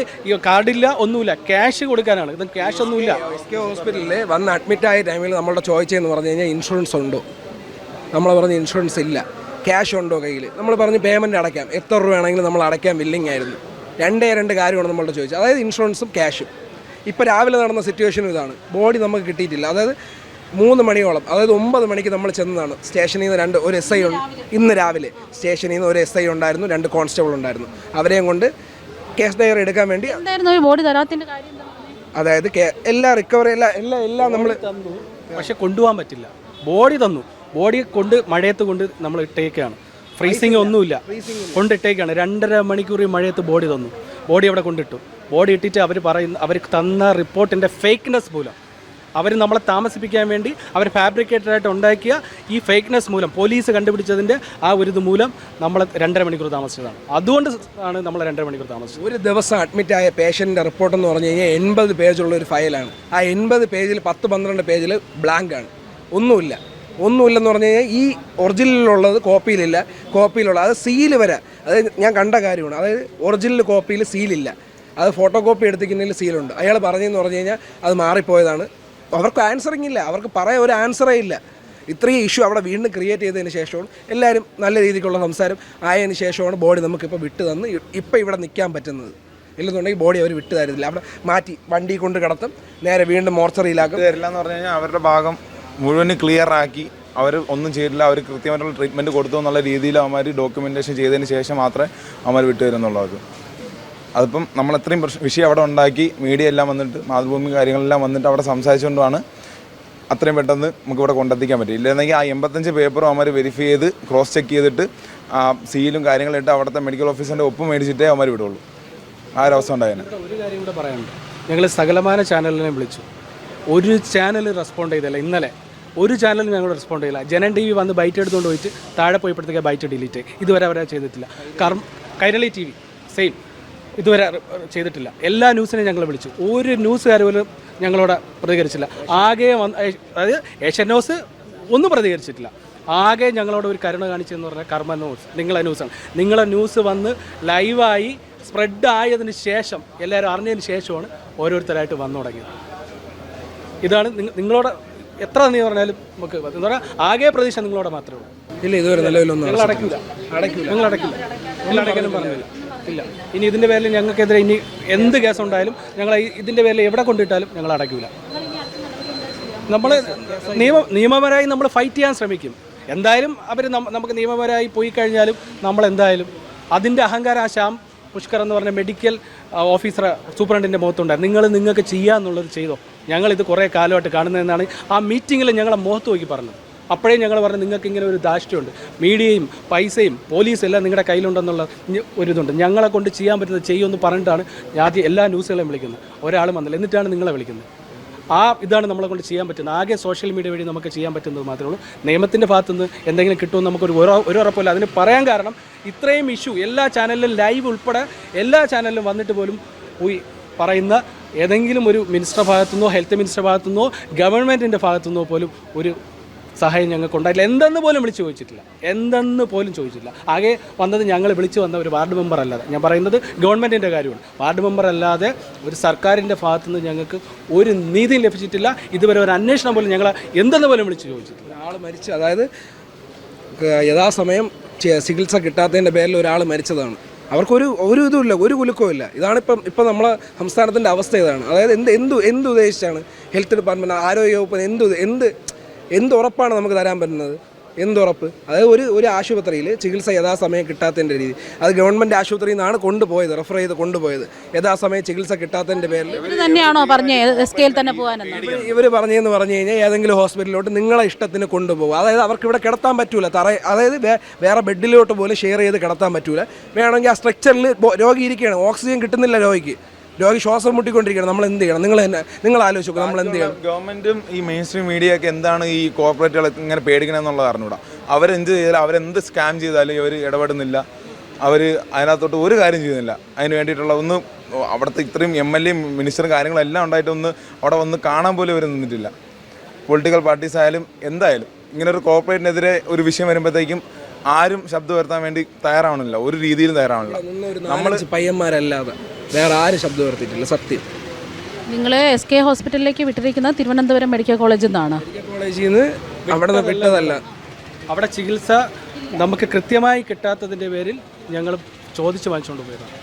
Speaker 1: കാർഡില്ല ഒന്നുമില്ല ക്യാഷ് കൊടുക്കാനാണ്. ഇതും ക്യാഷ് ഒന്നുമില്ല.
Speaker 2: എസ് കെ ഹോസ്പിറ്റലിൽ വന്ന് അഡ്മിറ്റ് ആയ ടൈമിൽ നമ്മളുടെ ചോദിച്ചതെന്ന് പറഞ്ഞു കഴിഞ്ഞാൽ ഇൻഷുറൻസ് ഉണ്ടോ? നമ്മൾ പറഞ്ഞ് ഇൻഷുറൻസ് ഇല്ല. ക്യാഷ് ഉണ്ടോ കയ്യിൽ നമ്മൾ പറഞ്ഞ് പേയ്മെന്റ് അടയ്ക്കാം. എത്ര രൂപ വേണമെങ്കിലും നമ്മൾ അടയ്ക്കാൻ വില്ലിംഗ് ആയിരുന്നു. രണ്ടേ രണ്ട് കാര്യമാണ് നമ്മളോട് ചോദിച്ചത് അതായത് ഇൻഷുറൻസും ക്യാഷും ഇപ്പോൾ രാവിലെ നടന്ന സിറ്റുവേഷനും ഇതാണ്. ബോഡി നമുക്ക് കിട്ടിയിട്ടില്ല. അതായത് മൂന്ന് മണിയോളം അതായത് ഒമ്പത് മണിക്ക് നമ്മൾ ചെന്നതാണ്. സ്റ്റേഷനിൽ നിന്ന് രണ്ട് ഒരു എസ് ഐ ഇന്ന് രാവിലെ സ്റ്റേഷനിൽ നിന്ന് ഒരു എസ് ഐ ഉണ്ടായിരുന്നു രണ്ട് കോൺസ്റ്റബിൾ ഉണ്ടായിരുന്നു. അവരെയും കൊണ്ട് കേസ് ഡയറി എടുക്കാൻ വേണ്ടി
Speaker 3: എന്തായിരുന്നു ബോഡി തരാത്തിന്റെ കാര്യം
Speaker 2: അതായത് എല്ലാ റിക്കവറി എല്ലാ എല്ലാം എല്ലാം നമ്മൾ
Speaker 1: തന്നു പക്ഷെ കൊണ്ടുപോകാൻ പറ്റില്ല. ബോഡി തന്നു. ബോഡി കൊണ്ട് മഴയത്ത് കൊണ്ട് നമ്മൾ ഇട്ടേക്കാണ്. ഫ്രീസിങ് ഒന്നുമില്ല. കൊണ്ടിട്ടേക്കാണ് രണ്ടര മണിക്കൂർ ഈ മഴയത്ത് ബോഡി തന്നു. ബോഡി അവിടെ കൊണ്ടിട്ടു. ബോഡി ഇട്ടിട്ട് അവർ പറയുന്ന അവർ തന്ന റിപ്പോർട്ടിന്റെ ഫേക്ക്നെസ് മൂലം. അവർ നമ്മളെ താമസിപ്പിക്കാൻ വേണ്ടി അവർ ഫാബ്രിക്കേറ്റഡായിട്ട് ഉണ്ടാക്കിയ ഈ ഫേക്ക്നെസ് മൂലം പോലീസ് കണ്ടുപിടിച്ചതിന്റെ ആ ഒരു ഇത് മൂലം നമ്മൾ രണ്ടര മണിക്കൂർ താമസിച്ചതാണ്. അതുകൊണ്ട് ആണ് നമ്മൾ രണ്ടര മണിക്കൂർ താമസിച്ചത്.
Speaker 2: ഒരു ദിവസം അഡ്മിറ്റ് ആയ പേഷ്യന്റെ റിപ്പോർട്ട് എന്ന് പറഞ്ഞു കഴിഞ്ഞാൽ എൺപത് പേജുള്ള ഒരു ഫയലാണ് ആ എൺപത് പേജിൽ പത്ത് പന്ത്രണ്ട് പേജിൽ ബ്ലാങ്ക് ആണ്. ഒന്നുമില്ല. ഒന്നുമില്ലെന്ന് പറഞ്ഞു കഴിഞ്ഞാൽ ഈ ഒറിജിനലിലുള്ളത് കോപ്പിയിലില്ല കോപ്പിയിലുള്ള അത് സീൽ വരെ അത് ഞാൻ കണ്ട കാര്യമാണ്. അതായത് ഒറിജിനൽ കോപ്പിയിൽ സീലില്ല അത് ഫോട്ടോ കോപ്പി എടുത്തിക്കുന്നതിൽ സീലുണ്ട് അയാൾ പറഞ്ഞതെന്ന് പറഞ്ഞു കഴിഞ്ഞാൽ അത് മാറിപ്പോയതാണ്. അവർക്ക് ആൻസറിങ് ഇല്ല. അവർക്ക് പറയാൻ ഒരു ആൻസറേ ഇല്ല. ഇത്രയും ഇഷ്യൂ അവിടെ വീണ്ടും ക്രിയേറ്റ് ചെയ്തതിന് ശേഷമാണ് എല്ലാവരും നല്ല രീതിക്കുള്ള സംസാരം ആയതിനു ശേഷമാണ് ബോഡി നമുക്കിപ്പോൾ വിട്ടു തന്ന് ഇപ്പം ഇവിടെ നിൽക്കാൻ പറ്റുന്നത്. ഇല്ലെന്നുണ്ടെങ്കിൽ ബോഡി അവർ വിട്ടു തരുന്നില്ല. അവിടെ മാറ്റി വണ്ടി കൊണ്ട് കിടത്തും. നേരെ വീണ്ടും മോർച്ചറിയിലാക്കും.
Speaker 4: തരില്ല എന്ന് പറഞ്ഞു കഴിഞ്ഞാൽ അവരുടെ ഭാഗം മുഴുവൻ ക്ലിയർ ആക്കി അവർ ഒന്നും ചെയ്തില്ല അവർ കൃത്യമായിട്ടുള്ള ട്രീറ്റ്മെന്റ് കൊടുത്തു എന്നുള്ള രീതിയിൽ അവന്മാർ ഡോക്യുമെന്റേഷൻ ചെയ്തതിന് ശേഷം മാത്രമേ അവന്മാർ വിട്ടു തരുന്നുള്ളൂ അതിപ്പം നമ്മൾ എത്രയും പ്രശ്നം വിഷയം അവിടെ ഉണ്ടാക്കി മീഡിയ എല്ലാം വന്നിട്ട് മാതൃഭൂമി കാര്യങ്ങളെല്ലാം വന്നിട്ട് അവിടെ സംസാരിച്ചുകൊണ്ടാണ് അത്രയും പെട്ടെന്ന് നമുക്ക് ഇവിടെ കൊണ്ടെത്തിക്കാൻ പറ്റും ഇല്ലെന്നെങ്കിൽ ആ എൺപത്തഞ്ച് പേപ്പറും അവന്മാർ വെരിഫൈ ചെയ്ത് ക്രോസ് ചെക്ക് ചെയ്തിട്ട് ആ സീലും കാര്യങ്ങളും ഇട്ട് അവിടുത്തെ മെഡിക്കൽ ഓഫീസറിന്റെ ഒപ്പ് മേടിച്ചിട്ടേ അവന്മാർ വിടുള്ളൂ. ആ ഒരു അവസ്ഥ ഉണ്ടായേനെ.
Speaker 1: ഒരു കാര്യം കൂടെ പറയാനുണ്ട്. ഞങ്ങൾ സകലമാന ചാനലിനെ വിളിച്ചു. ഒരു ചാനൽ റെസ്പോണ്ട് ചെയ്തില്ല. ഇന്നലെ ഒരു ചാനൽ ഞങ്ങൾ റെസ്പോണ്ട് ചെയ്യില്ല ജനൻ ടി വി വന്ന് ബൈറ്റ് എടുത്തുകൊണ്ട് പോയിട്ട് താഴെ പോയപ്പോഴത്തേക്ക് ബൈറ്റ് ഡിലീറ്റ് ഇതുവരെ അവരെ ചെയ്തിട്ടില്ല. കർമ്മ കൈരളി ടി വി സെയിം ഇതുവരെ ചെയ്തിട്ടില്ല. എല്ലാ ന്യൂസിനെയും ഞങ്ങൾ വിളിച്ചു. ഒരു ന്യൂസുകാർ പോലും ഞങ്ങളോട് പ്രതികരിച്ചില്ല. ആകെ അതായത് ഏഷ്യൻ ന്യൂസ് ഒന്നും പ്രതികരിച്ചിട്ടില്ല. ആകെ ഞങ്ങളോട് ഒരു കരുണ കാണിച്ചെന്ന് പറഞ്ഞാൽ കർമ്മ ന്യൂസ്. നിങ്ങളെ ന്യൂസാണ് നിങ്ങളെ ന്യൂസ് വന്ന് ലൈവായി സ്പ്രെഡ് ആയതിന് ശേഷം എല്ലാവരും അറിഞ്ഞതിന് ശേഷമാണ് ഓരോരുത്തരായിട്ട് വന്നു തുടങ്ങിയത്. ഇതാണ് നിങ്ങ- നിങ്ങളോട് എത്ര നന്ദി പറഞ്ഞാലും നമുക്ക് എന്താ പറയുക ആകെ പ്രതീക്ഷ നിങ്ങളോട് മാത്രമേ ഉള്ളൂ.
Speaker 2: ഇല്ല ഇതുവരെ നിലവിലൊന്നും
Speaker 1: നിങ്ങൾ അടയ്ക്കില്ല. അടയ്ക്കില്ല. നിങ്ങൾ അടയ്ക്കില്ല. നിങ്ങൾ അടയ്ക്കാനും പറഞ്ഞില്ല. ഇല്ല. ഇനി ഇതിന്റെ പേരിൽ ഞങ്ങൾക്കെതിരെ ഇനി എന്ത് കേസ് ഉണ്ടായാലും ഞങ്ങൾ ഇതിന്റെ പേരിൽ എവിടെ കൊണ്ടിട്ടാലും ഞങ്ങൾ അടയ്ക്കില്ല നമ്മൾ നിയമ നിയമപരമായി നമ്മൾ ഫൈറ്റ് ചെയ്യാൻ ശ്രമിക്കും. എന്തായാലും അവർ നമുക്ക് നിയമപരമായി പോയി കഴിഞ്ഞാലും നമ്മൾ എന്തായാലും അതിന്റെ അഹങ്കാരം ആ ശ്യാം പുഷ്കർ എന്ന് പറഞ്ഞ മെഡിക്കൽ ഓഫീസർ സൂപ്രണ്ടിന്റെ മുഖത്തുണ്ടായിരുന്നു. നിങ്ങൾ നിങ്ങൾക്ക് ചെയ്യാന്നുള്ളത് ചെയ്തോ. ഞങ്ങളിത് കുറേ കാലമായിട്ട് കാണുന്നതെന്നാണ് ആ മീറ്റിങ്ങിൽ ഞങ്ങളെ മുഖത്ത് നോക്കി പറഞ്ഞത്. അപ്പോഴേ ഞങ്ങൾ പറഞ്ഞു നിങ്ങൾക്ക് ഇങ്ങനെ ഒരു ദാഷ്ട്യമുണ്ട് മീഡിയയും പൈസയും പോലീസും എല്ലാം നിങ്ങളുടെ കയ്യിലുണ്ടെന്നുള്ള ഒരു ഇതുണ്ട് ഞങ്ങളെ കൊണ്ട് ചെയ്യാൻ പറ്റുന്നത് ചെയ്യുമെന്ന് പറഞ്ഞിട്ടാണ് ആദ്യം എല്ലാ ന്യൂസുകളെയും വിളിക്കുന്നത്. ഒരാളും വന്നില്ല. എന്നിട്ടാണ് നിങ്ങളെ വിളിക്കുന്നത്. ആ ഇതാണ് നമ്മളെ കൊണ്ട് ചെയ്യാൻ പറ്റുന്നത്. ആകെ സോഷ്യൽ മീഡിയ വഴി നമുക്ക് ചെയ്യാൻ പറ്റുന്നത് മാത്രമേ ഉള്ളൂ. നിയമത്തിന്റെ ഭാഗത്തുനിന്ന് എന്തെങ്കിലും കിട്ടുമെന്ന് നമുക്കൊരു ഒരു ഉറപ്പില്ല അതിന് പറയാൻ കാരണം ഇത്രയും ഇഷ്യൂ എല്ലാ ചാനലിലും ലൈവ് ഉൾപ്പെടെ എല്ലാ ചാനലിലും വന്നിട്ട് പോലും പോയി പറയുന്ന ഏതെങ്കിലും ഒരു മിനിസ്റ്റർ ഭാഗത്തുനിന്നോ ഹെൽത്ത് മിനിസ്റ്റർ ഭാഗത്തുനിന്നോ ഗവൺമെന്റിന്റെ ഭാഗത്തുനിന്നോ പോലും ഒരു സഹായം ഞങ്ങൾക്ക് ഉണ്ടായില്ല എന്തെന്ന് പോലും വിളിച്ച് ചോദിച്ചിട്ടില്ല. എന്തെന്ന് പോലും ചോദിച്ചിട്ടില്ല. ആകെ വന്നത് ഞങ്ങൾ വിളിച്ചു വന്ന ഒരു വാർഡ് മെമ്പർ അല്ലാതെ. ഞാൻ പറയുന്നത് ഗവൺമെന്റിന്റെ കാര്യമാണ്. വാർഡ് മെമ്പർ അല്ലാതെ ഒരു സർക്കാരിന്റെ ഭാഗത്തു നിന്ന് ഞങ്ങൾക്ക് ഒരു നീതിയും ലഭിച്ചിട്ടില്ല. ഇതുവരെ ഒരു അന്വേഷണം പോലും ഞങ്ങൾ എന്തെന്ന് പോലും വിളിച്ച് ചോദിച്ചിട്ടില്ല.
Speaker 2: ഒരാൾ മരിച്ചു അതായത് യഥാസമയം ചികിത്സ കിട്ടാത്തതിന്റെ പേരിൽ ഒരാൾ മരിച്ചതാണ്. അവർക്കൊരു ഒരു ഇതുമില്ല ഒരു കുലുക്കവും ഇല്ല. ഇതാണിപ്പം ഇപ്പം നമ്മളെ സംസ്ഥാനത്തിന്റെ അവസ്ഥ ഇതാണ്. അതായത് എന്ത് എന്ത് എന്ത് ഉദ്ദേശിച്ചാണ് ഹെൽത്ത് ഡിപ്പാർട്ട്മെന്റ് ആരോഗ്യ വകുപ്പ് എന്ത് എന്ത് എന്ത് ഉറപ്പാണ് നമുക്ക് തരാൻ പറ്റുന്നത്? എന്തുറപ്പ്? അതായത് ഒരു ഒരു ആശുപത്രിയിൽ ചികിത്സ യഥാസമയം കിട്ടാത്തതിന്റെ രീതി. അത് ഗവൺമെന്റ് ആശുപത്രിയിൽ നിന്നാണ് കൊണ്ടുപോയത് റെഫർ ചെയ്ത് കൊണ്ടുപോയത്. യഥാസമയം ചികിത്സ കിട്ടാത്തതിന്റെ പേരിൽ.
Speaker 3: തന്നെയാണോ തന്നെ
Speaker 2: ഇവർ പറഞ്ഞതെന്ന് പറഞ്ഞു കഴിഞ്ഞാൽ ഏതെങ്കിലും ഹോസ്പിറ്റലിലോട്ട് നിങ്ങളെ ഇഷ്ടത്തിന് കൊണ്ടുപോകും. അതായത് അവർക്ക് ഇവിടെ കിടത്താൻ പറ്റൂല. തറ അതായത് വേറെ ബെഡിലോട്ട് പോലും ഷെയർ ചെയ്ത് കിടത്താൻ പറ്റൂല. വേണമെങ്കിൽ ആ സ്ട്രക്ചറിൽ രോഗി ഇരിക്കുകയാണ്. ഓക്സിജൻ കിട്ടുന്നില്ല രോഗിക്ക്. രോഗി ശ്വാസം മുട്ടിക്കൊണ്ടിരിക്കുകയാണ്. നമ്മൾ എന്ത് ചെയ്യണം? നിങ്ങൾ തന്നെ നിങ്ങൾ ആലോചിച്ചു നമ്മൾ എന്ത് ചെയ്യണം?
Speaker 4: ഗവൺമെന്റും ഈ മെയിൻ സ്ട്രീം മീഡിയ ഒക്കെ എന്താണ് ഈ കോർപ്പറേറ്റുകൾ ഇങ്ങനെ പേടിക്കണമെന്നുള്ളത് അറിഞ്ഞൂടാ അവരെന്ത് ചെയ്താലും അവരെന്ത് സ്കാം ചെയ്താലും ഇവർ ഇടപെടുന്നില്ല. അവർ അതിനകത്തോട്ട് ഒരു കാര്യം ചെയ്യുന്നില്ല. അതിന് വേണ്ടിയിട്ടുള്ള ഒന്ന് അവിടുത്തെ ഇത്രയും എം എൽ എയും മിനിസ്റ്ററും കാര്യങ്ങളെല്ലാം ഉണ്ടായിട്ടൊന്ന് അവിടെ ഒന്ന് കാണാൻ പോലും ഇവർ നിന്നിട്ടില്ല. പൊളിറ്റിക്കൽ പാർട്ടീസ് ആയാലും എന്തായാലും ഇങ്ങനെ ഒരു കോർപ്പറേറ്റിനെതിരെ ഒരു വിഷയം വരുമ്പോഴത്തേക്കും ആരും ശബ്ദം ഉയർത്താൻ വേണ്ടി തയ്യാറാവണില്ല. ഒരു രീതിയിലും തയ്യാറാവണില്ല.
Speaker 2: നമ്മൾ പയ്യന്മാരല്ലാതെ വേറെ ആരും ശബ്ദം ഉയർത്തിയിട്ടില്ല സത്യം.
Speaker 3: നിങ്ങൾ എസ് കെ ഹോസ്പിറ്റലിലേക്ക് വിട്ടിരിക്കുന്ന തിരുവനന്തപുരം മെഡിക്കൽ കോളേജിൽ നിന്നാണ്?
Speaker 2: കോളേജിൽ നിന്ന് അവിടെ നിന്ന് വിട്ടതല്ല.
Speaker 1: അവിടെ ചികിത്സ നമുക്ക് കൃത്യമായി കിട്ടാത്തതിന്റെ പേരിൽ ഞങ്ങൾ ചോദിച്ചു വാങ്ങിച്ചുകൊണ്ട് പോയതാണ്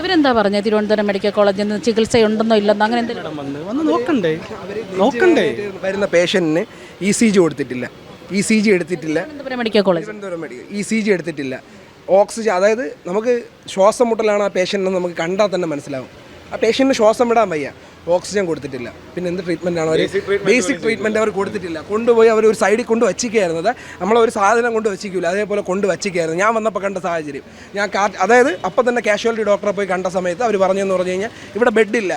Speaker 3: ഇവരെന്താ പറഞ്ഞത് തിരുവനന്തപുരം മെഡിക്കൽ കോളേജിൽ നിന്ന് ചികിത്സയുണ്ടെന്നോ ഇല്ലെന്നോ? അങ്ങനെ എന്തെങ്കിലും
Speaker 1: വന്ന് വന്ന് നോക്കണ്ടേ? നോക്കണ്ടേ?
Speaker 2: വരുന്ന പേഷ്യന്റിന് ഇ സി ജി കൊടുത്തിട്ടില്ല. ഇ സി ജി എടുത്തിട്ടില്ല.
Speaker 3: Medical college.
Speaker 2: Thiruvananthapuram medical E C G എടുത്തിട്ടില്ല. ഓക്സിജൻ അതായത് നമുക്ക് ശ്വാസം മുട്ടലാണ് ആ പേഷ്യന്റ് നമുക്ക് കണ്ടാൽ തന്നെ മനസ്സിലാവും. ആ പേഷ്യന്റിന് ശ്വാസം വിടാൻ വയ്യ. ഓക്സിജൻ കൊടുത്തിട്ടില്ല. പിന്നെ എന്ത് ട്രീറ്റ്മെന്റ് ആണോ അവർ ബേസിക് ട്രീറ്റ്മെന്റ് അവർ കൊടുത്തിട്ടില്ല. കൊണ്ടുപോയി അവർ ഒരു സൈഡിൽ കൊണ്ട് വച്ചിരിക്കുകയായിരുന്നത്. നമ്മളൊരു സാധനം കൊണ്ട് വച്ചിരിക്കില്ല അതേപോലെ കൊണ്ട് വച്ചിരിക്കുകയായിരുന്നു. ഞാൻ വന്നപ്പോൾ കണ്ട സാഹചര്യം. ഞാൻ അതായത് അപ്പം തന്നെ കാഷ്വാലിറ്റി ഡോക്ടറെ പോയി കണ്ട സമയത്ത് അവർ പറഞ്ഞതെന്ന് പറഞ്ഞു കഴിഞ്ഞാൽ ഇവിടെ ബെഡില്ല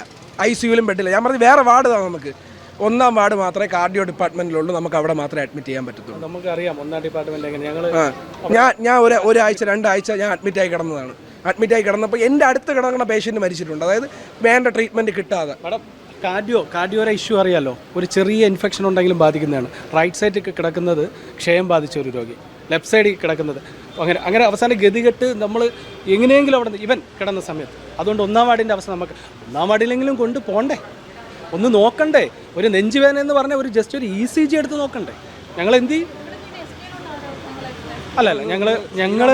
Speaker 2: ഐ സിയുലും ബെഡില്ല ഞാൻ പറഞ്ഞു വേറെ വാർഡ് താ നമുക്ക്. ഒന്നാം വാർഡ് മാത്രമേ കാർഡിയോ ഡിപ്പാർട്ട്മെന്റിലുള്ളൂ. നമുക്ക് അവിടെ മാത്രമേ അഡ്മിറ്റ് ചെയ്യാൻ പറ്റത്തുള്ളൂ.
Speaker 1: നമുക്കറിയാം ഒന്നാം ഡിപ്പാർട്ട്മെന്റ് എങ്ങനെ. ഞങ്ങൾ
Speaker 2: ഞാൻ ഞാൻ ഒരു ഒരാഴ്ച രണ്ടാഴ്ച ഞാൻ അഡ്മിറ്റ് ആയി കിടന്നതാണ്. അഡ്മിറ്റ് ആയി കിടന്നപ്പോൾ എന്റെ അടുത്ത് കിടക്കുന്ന പേഷ്യന്റ് മരിച്ചിട്ടുണ്ട്. അതായത് വേണ്ട ട്രീറ്റ്മെന്റ് കിട്ടാതെ.
Speaker 1: മാഡം കാർഡിയോ കാർഡിയോയുടെ ഇഷ്യൂ അറിയാലോ? ഒരു ചെറിയ ഇൻഫെക്ഷൻ ഉണ്ടെങ്കിലും ബാധിക്കുന്നതാണ്. റൈറ്റ് സൈഡിൽ കിടക്കുന്നത് ക്ഷയം ബാധിച്ച ഒരു രോഗി. ലെഫ്റ്റ് സൈഡിൽ കിടക്കുന്നത്. അങ്ങനെ അങ്ങനെ അവസാനം ഗതികെട്ട് നമ്മൾ എങ്ങനെയെങ്കിലും അവിടെ ഇവൻ കിടന്ന സമയത്ത്. അതുകൊണ്ട് ഒന്നാം വാർഡിന്റെ അവസ്ഥ നമുക്ക് ഒന്നാം വാർഡിലെങ്കിലും കൊണ്ട് പോണ്ടേ? ഒന്ന് നോക്കണ്ടേ. ഒരു നെഞ്ചുവേദന എന്ന് പറഞ്ഞാൽ ഒരു ജസ്റ്റ് ഒരു ഇ സി ജി എടുത്ത് നോക്കണ്ടേ. ഞങ്ങൾ എന്ത് അല്ല അല്ല ഞങ്ങൾ ഞങ്ങൾ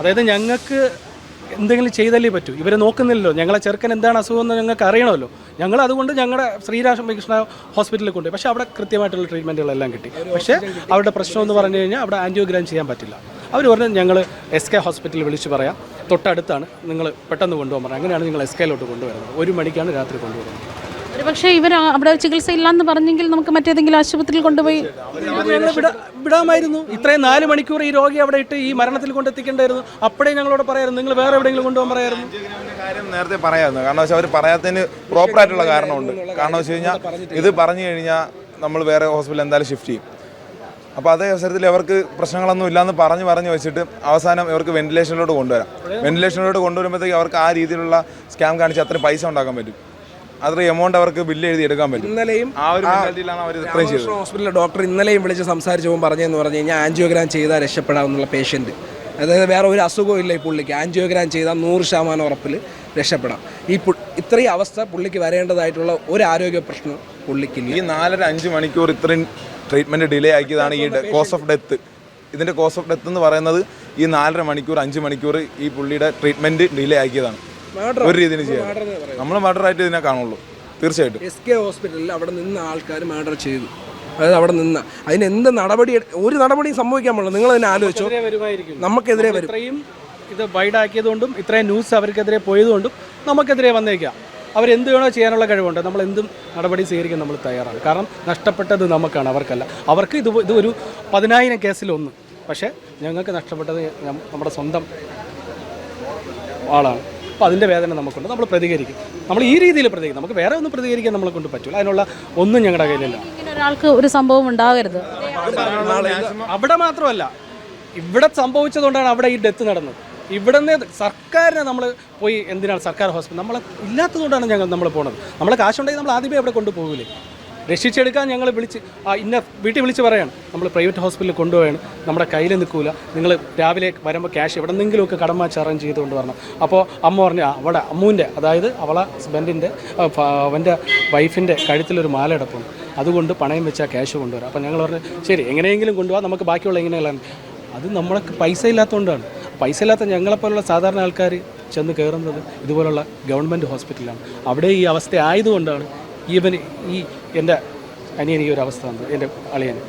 Speaker 1: അതായത് ഞങ്ങൾക്ക് എന്തെങ്കിലും ചെയ്താലേ പറ്റൂ. ഇവരെ നോക്കുന്നില്ലല്ലോ. ഞങ്ങളെ ചെറുക്കൻ എന്താണ് അസുഖം എന്ന് ഞങ്ങൾക്ക് അറിയണമല്ലോ. ഞങ്ങൾ അതുകൊണ്ട് ഞങ്ങളുടെ ശ്രീരാമകൃഷ്ണ ഹോസ്പിറ്റലിൽ കൊണ്ടുപോയി. പക്ഷേ അവിടെ കൃത്യമായിട്ടുള്ള ട്രീറ്റ്മെന്റുകളെല്ലാം കിട്ടി. പക്ഷേ അവരുടെ പ്രശ്നം എന്ന് പറഞ്ഞു കഴിഞ്ഞാൽ അവിടെ ആന്റിയോഗ്രാം ചെയ്യാൻ പറ്റില്ല. അവർ പറഞ്ഞു ഞങ്ങൾ എസ് കെ ഹോസ്പിറ്റലിൽ വിളിച്ച് പറയാം. തൊട്ടടുത്താണ്. നിങ്ങൾ പെട്ടെന്ന് കൊണ്ടുപോകാൻ പറയാം അങ്ങനെയാണ് നിങ്ങൾ എസ് കെയിലോട്ട് കൊണ്ടുവരുന്നത്. ഒരു മണിക്കാണ് രാത്രി കൊണ്ടുവരുന്നത്.
Speaker 3: ഒരു പക്ഷേ ഇവർ അവിടെ ചികിത്സ ഇല്ലാന്ന് പറഞ്ഞെങ്കിൽ നമുക്ക് മറ്റേതെങ്കിലും ആശുപത്രിയിൽ കൊണ്ടുപോയി
Speaker 1: വിടാമായിരുന്നു. ഇത്രയും നാല് മണിക്കൂർ ഈ രോഗി അവിടെ ഇട്ട് ഈ മരണത്തിൽ കൊണ്ടെത്തിക്കേണ്ടായിരുന്നു. അപ്പോഴേ ഞങ്ങളോട് പറയായിരുന്നു. നിങ്ങൾ വേറെ എവിടെയെങ്കിലും കൊണ്ടുപോകാൻ പറയായിരുന്നു.
Speaker 4: കാര്യം നേരത്തെ പറയാമെന്ന് കാരണം വെച്ചാൽ അവർ പറയാത്തതിന് പ്രോപ്പറായിട്ടുള്ള കാരണമുണ്ട്. കാരണം വെച്ച് കഴിഞ്ഞാൽ ഇത് പറഞ്ഞു കഴിഞ്ഞാൽ നമ്മൾ വേറെ ഹോസ്പിറ്റലിൽ എന്തായാലും ഷിഫ്റ്റ് ചെയ്യും. അപ്പോൾ അതേ അവസരത്തിൽ അവർക്ക് പ്രശ്നങ്ങളൊന്നും ഇല്ലാന്ന് പറഞ്ഞു പറഞ്ഞു വെച്ചിട്ട് അവസാനം ഇവർക്ക് വെന്റിലേഷനിലോട്ട് കൊണ്ടുവരാം. വെന്റിലേഷനിലോട്ട് കൊണ്ടുവരുമ്പോഴത്തേക്ക് അവർക്ക് ആ രീതിയിലുള്ള സ്കാം കാണിച്ച് അത്രയും പൈസ ഉണ്ടാക്കാൻ പറ്റും. അത്രയും എമൗണ്ട് അവർക്ക് ബില്ല് എഴുതി എടുക്കാൻ പറ്റും.
Speaker 2: ഇന്നലെയും
Speaker 4: ആ ഒരു മെന്റാലിറ്റിയിലാണ് അവർ ഇത്രയും ചെയ്തത്.
Speaker 2: രാമകൃഷ്ണ ഹോസ്പിറ്റലിലെ ഡോക്ടർ ഇന്നലെയും വിളിച്ച് സംസാരിച്ചപ്പോൾ പറഞ്ഞതെന്ന് പറഞ്ഞു കഴിഞ്ഞാൽ ആൻജിയോഗ്രാം ചെയ്താൽ രക്ഷപ്പെടാമെന്നുള്ള പേഷ്യന്റ് അതായത് വേറെ ഒരു അസുഖവും ഇല്ല ഈ പുള്ളിക്ക്. ആൻജിയോഗ്രാം ചെയ്താൽ നൂറ് ശതമാനം ഉറപ്പിൽ രക്ഷപ്പെടാം. ഈ ഇത്രയും അവസ്ഥ പുള്ളിക്ക് വരേണ്ടതായിട്ടുള്ള ഒരു ആരോഗ്യ പ്രശ്നം പുള്ളിക്കില്ല.
Speaker 4: ഈ നാലര അഞ്ച് മണിക്കൂർ ഇത്രയും ട്രീറ്റ്മെന്റ് ഡിലേ ആക്കിയതാണ് ഈ കോസ് ഓഫ് ഡെത്ത് ഇതിന്റെ കോസ് ഓഫ് ഡെത്ത് എന്ന് പറയുന്നത് ഈ നാലര മണിക്കൂർ അഞ്ച് മണിക്കൂർ ഈ പുള്ളിയുടെ ട്രീറ്റ്മെന്റ് ഡിലേ ആക്കിയതാണ്. ഒരു രീതിയിൽ ചെയ്യാം. നമ്മൾ മർഡർ ആയിട്ട് ഇതിനെ കാണുള്ളൂ. തീർച്ചയായിട്ടും.
Speaker 2: എസ് കെ ഹോസ്പിറ്റലിൽ അവിടെ നിന്ന് ആൾക്കാർ മർഡർ ചെയ്തു. അതായത് അവിടെ നിന്ന്. അതിന് എന്ത് നടപടി ഒരു നടപടിയും സംഭവിക്കാൻ പാടില്ല. നിങ്ങൾ അതിനെ ആലോചിച്ചോ. നമുക്കെതിരെ വരും.
Speaker 1: ഇത്രയും ഇത് വൈഡാക്കിയതുകൊണ്ടും ഇത്രയും ന്യൂസ് അവർക്കെതിരെ പോയതുകൊണ്ടും നമുക്കെതിരെ വന്നേക്കാം. അവരെന്ത് വേണോ ചെയ്യാനുള്ള കഴിവുണ്ട്. നമ്മൾ എന്തും നടപടി സ്വീകരിക്കാൻ നമ്മൾ തയ്യാറാണ്. കാരണം നഷ്ടപ്പെട്ടത് നമുക്കാണ് അവർക്കല്ല. അവർക്ക് ഇത് ഇത് ഒരു പതിനായിരം കേസിലൊന്ന് പക്ഷേ ഞങ്ങൾക്ക് നഷ്ടപ്പെട്ടത് നമ്മുടെ സ്വന്തം ആളാണ്. അപ്പോൾ അതിന്റെ വേദന നമുക്കുണ്ട്. നമ്മൾ പ്രതികരിക്കും. നമ്മൾ ഈ രീതിയിൽ പ്രതികരിക്കും. നമുക്ക് വേറെ ഒന്നും പ്രതികരിക്കാൻ നമ്മളെ കൊണ്ട് പറ്റില്ല അതിനുള്ള ഒന്നും ഞങ്ങളുടെ കയ്യിലില്ല.
Speaker 3: ഒരാൾക്ക് ഒരു സംഭവം ഉണ്ടാകരുത്.
Speaker 1: അവിടെ മാത്രമല്ല ഇവിടെ സംഭവിച്ചതുകൊണ്ടാണ് അവിടെ ഈ ഡെത്ത് നടന്നത്. ഇവിടെ നിന്ന് സർക്കാരിനെ നമ്മൾ പോയി എന്തിനാണ് സർക്കാർ ഹോസ്പിറ്റൽ നമ്മൾ ഇല്ലാത്തതുകൊണ്ടാണ് ഞങ്ങൾ നമ്മൾ പോണത്. നമ്മളെ കാശുണ്ടെങ്കിൽ നമ്മൾ ആദ്യമേ അവിടെ കൊണ്ടുപോകില്ലേ രക്ഷിച്ചെടുക്കാൻ ഞങ്ങൾ വിളിച്ച് ഇന്ന വീട്ടിൽ വിളിച്ച് പറയാണ്. നമ്മൾ പ്രൈവറ്റ് ഹോസ്പിറ്റലിൽ കൊണ്ടുപോയാണ്. നമ്മുടെ കയ്യിൽ നിൽക്കൂല. നിങ്ങൾ രാവിലെ വരുമ്പോൾ ക്യാഷ് എവിടെ നിന്നെങ്കിലുമൊക്കെ കടം വാച്ച് അറേഞ്ച് ചെയ്തുകൊണ്ട് വരണം. അപ്പോൾ അമ്മ പറഞ്ഞു അവിടെ അമ്മൂന്റെ അതായത് അവളെ ഹസ്ബൻഡിന്റെ അവന്റെ വൈഫിന്റെ കഴുത്തിലൊരു മാല എടുപ്പുണ്ട് അതുകൊണ്ട് പണയം വെച്ചാൽ ക്യാഷ് കൊണ്ടുവരാം. അപ്പോൾ ഞങ്ങൾ പറഞ്ഞു ശരി എങ്ങനെയെങ്കിലും കൊണ്ടുപോകാം നമുക്ക് ബാക്കിയുള്ള എങ്ങനെയുള്ള അത് നമ്മൾക്ക് പൈസ ഇല്ലാത്തതുകൊണ്ടാണ് പൈസ ഇല്ലാത്ത ഞങ്ങളെപ്പോലുള്ള സാധാരണ ആൾക്കാർ ചെന്ന് കയറുന്നത് ഇതുപോലുള്ള ഗവൺമെന്റ് ഹോസ്പിറ്റലാണ് അവിടെ ഈ അവസ്ഥ ആയതുകൊണ്ടാണ് ഈവൻ ഈ എന്റെ അനിയൻ ഈ ഒരു അവസ്ഥ വന്നത് എന്റെ അളിയന്.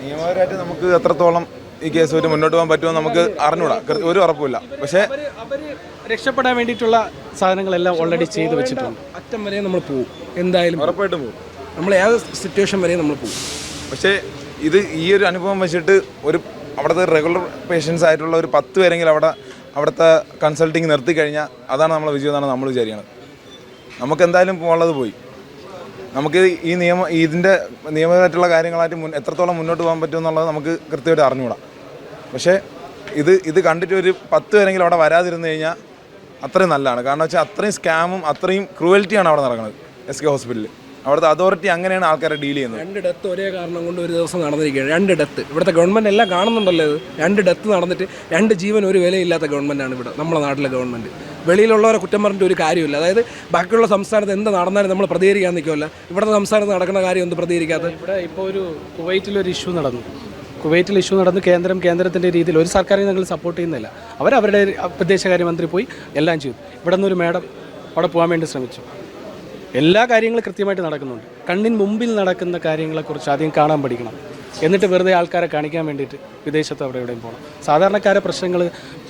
Speaker 4: നിയമപരമായിട്ട് നമുക്ക് എത്രത്തോളം ഈ കേസ് ഒരു മുന്നോട്ട് പോകാൻ പറ്റുമോ നമുക്ക് അറിഞ്ഞൂടാ. ഒരു ഉറപ്പില്ല പക്ഷേ
Speaker 1: രക്ഷപ്പെടാൻ വേണ്ടിയിട്ടുള്ള സാധനങ്ങളെല്ലാം ഓൾറെഡി ചെയ്ത് വെച്ചിട്ടുണ്ട്.
Speaker 2: അറ്റം വരെ നമ്മൾ പോകും എന്തായാലും
Speaker 4: ഉറപ്പായിട്ടും പോകും
Speaker 2: നമ്മൾ ഏത് സിറ്റുവേഷൻ വരെ നമ്മൾ പോകും
Speaker 4: പക്ഷേ ഇത് ഈ ഒരു അനുഭവം വെച്ചിട്ട് ഒരു അവിടുത്തെ റെഗുലർ പേഷ്യൻസ് ആയിട്ടുള്ള ഒരു പത്ത് പേരെങ്കിലും അവിടെ അവിടുത്തെ കൺസൾട്ടിങ് നിർത്തി കഴിഞ്ഞാൽ അതാണ് നമ്മൾ വിജയം എന്നാണ് നമ്മൾ വിചാരിക്കുന്നത് നമുക്ക് എന്തായാലും പോയി. നമുക്ക് ഈ നിയമ ഇതിന്റെ നിയമപരമായിട്ടുള്ള കാര്യങ്ങളായിട്ട് മുൻ എത്രത്തോളം മുന്നോട്ട് പോകാൻ പറ്റും എന്നുള്ളത് നമുക്ക് കൃത്യമായിട്ട് അറിഞ്ഞുകൂടാ. പക്ഷേ ഇത് ഇത് കണ്ടിട്ട് ഒരു പത്ത് പേരെങ്കിലും അവിടെ വരാതിരുന്നു കഴിഞ്ഞാൽ അത്രയും നല്ലതാണ്. കാരണം വെച്ചാൽ അത്രയും സ്കാമും അത്രയും ക്രൂവൽറ്റിയാണ് അവിടെ നടക്കുന്നത്. എസ് കെ ഹോസ്പിറ്റലിൽ അവിടുത്തെ അതോറിറ്റി അങ്ങനെയാണ് ആൾക്കാരെ ഡീൽ ചെയ്യുന്നത്.
Speaker 2: രണ്ട് ഡെത്ത് ഒരേ കാരണം കൊണ്ട് ഒരു ദിവസം നടന്നിരിക്കുകയാണ്. രണ്ട് ഡെത്ത് ഇവിടുത്തെ ഗവൺമെന്റ് എല്ലാം കാണുന്നുണ്ടല്ലോ ഇത്. രണ്ട് ഡെത്ത് നടന്നിട്ട് രണ്ട് ജീവൻ ഒരു വിലയില്ലാത്ത ഗവൺമെന്റാണ് ഇവിടെ നമ്മുടെ നാട്ടിലെ ഗവൺമെന്റ് വെളിയിലുള്ളവരെ കുറ്റം പറഞ്ഞിട്ട് ഒരു കാര്യമില്ല അതായത് ബാക്കിയുള്ള സംസ്ഥാനത്ത് എന്ത് നടന്നാലും നമ്മൾ പ്രതികരിക്കാൻ നിൽക്കുമല്ല ഇവിടുത്തെ സംസ്ഥാനത്ത് നടക്കുന്ന കാര്യം ഒന്നും പ്രതികരിക്കാത്ത?
Speaker 1: ഇവിടെ ഇപ്പോൾ ഒരു കുവൈറ്റിൽ ഒരു ഇഷ്യൂ നടന്നു. കുവൈറ്റിൽ ഇഷ്യൂ നടന്ന് കേന്ദ്രം കേന്ദ്രത്തിന്റെ രീതിയിൽ ഒരു സർക്കാരിനെ ഞങ്ങൾ സപ്പോർട്ട് ചെയ്യുന്നില്ല. അവർ അവരുടെ വിദേശകാര്യമന്ത്രി പോയി എല്ലാം ചെയ്തു. ഇവിടെ നിന്നൊരു മേഡം അവിടെ പോകാൻ വേണ്ടി ശ്രമിച്ചു. എല്ലാ കാര്യങ്ങളും കൃത്യമായിട്ട് നടക്കുന്നുണ്ട്. കണ്ണിന് മുമ്പിൽ നടക്കുന്ന കാര്യങ്ങളെക്കുറിച്ച് ആദ്യം കാണാൻ പഠിക്കണം. എന്നിട്ട് വെറുതെ ആൾക്കാരെ കാണിക്കാൻ വേണ്ടിയിട്ട് വിദേശത്ത് അവിടെ എവിടെയും പോകണം. സാധാരണക്കാരെ പ്രശ്നങ്ങൾ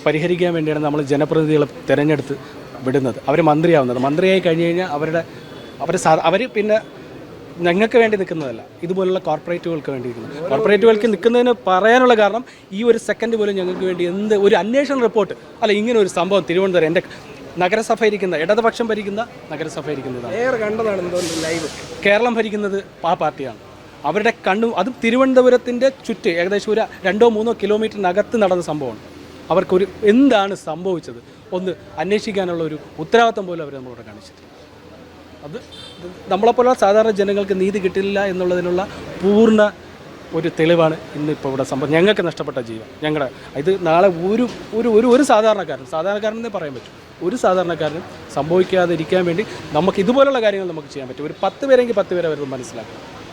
Speaker 1: പരിഹരിക്കാൻ വേണ്ടിയാണ് നമ്മൾ ജനപ്രതിനിധികളെ തിരഞ്ഞെടുത്ത് വിടുന്നത്. അവർ മന്ത്രിയാവുന്നത്. മന്ത്രിയായി കഴിഞ്ഞ് കഴിഞ്ഞാൽ അവരുടെ അവർ അവർ പിന്നെ ഞങ്ങൾക്ക് വേണ്ടി നിൽക്കുന്നതല്ല. ഇതുപോലുള്ള കോർപ്പറേറ്റുകൾക്ക് വേണ്ടി നിൽക്കുന്നത് കോർപ്പറേറ്റുകൾക്ക് നിൽക്കുന്നതിന് പറയാനുള്ള കാരണം ഈ ഒരു സെക്കൻഡ് പോലും ഞങ്ങൾക്ക് വേണ്ടി എന്ത് ഒരു അന്വേഷണ റിപ്പോർട്ട്. അല്ല ഇങ്ങനെ ഒരു സംഭവം തിരുവനന്തപുരം എന്റെ നഗരസഭ ഇരിക്കുന്ന ഇടതുപക്ഷം ഭരിക്കുന്ന നഗരസഭ ഇരിക്കുന്നതാണ്
Speaker 2: കണ്ടതാണ് ലൈവ്
Speaker 1: കേരളം ഭരിക്കുന്നത് ആ പാർട്ടിയാണ്. അവരുടെ കണ്ണും അതും തിരുവനന്തപുരത്തിന്റെ ചുറ്റ് ഏകദേശം ഒരു രണ്ടോ മൂന്നോ കിലോമീറ്ററിനകത്ത് നടന്ന സംഭവമാണ്. അവർക്കൊരു എന്താണ് സംഭവിച്ചത്? ഒന്ന് അന്വേഷിക്കാനുള്ള ഒരു ഉത്തരവാദിത്തം പോലും അവർ നമ്മളോട് കാണിച്ചിട്ടില്ല. അത് നമ്മളെപ്പോലുള്ള സാധാരണ ജനങ്ങൾക്ക് നീതി കിട്ടില്ല എന്നുള്ളതിനുള്ള പൂർണ ഒരു തെളിവാണ് ഇന്നിപ്പോൾ ഇവിടെ സംഭവം. ഞങ്ങൾക്ക് നഷ്ടപ്പെട്ട ജീവൻ. ഞങ്ങളുടെ ഇത് നാളെ ഒരു ഒരു ഒരു ഒരു സാധാരണക്കാരൻ സാധാരണക്കാരൻ എന്നേ പറയാൻ പറ്റും. ഒരു സാധാരണക്കാരനും സംഭവിക്കാതിരിക്കാൻ വേണ്ടി നമുക്ക് ഇതുപോലുള്ള കാര്യങ്ങൾ നമുക്ക് ചെയ്യാൻ പറ്റും. ഒരു പത്ത് പേരെങ്കിൽ പത്ത് പേരെ വരുന്നത് മനസ്സിലാക്കണം.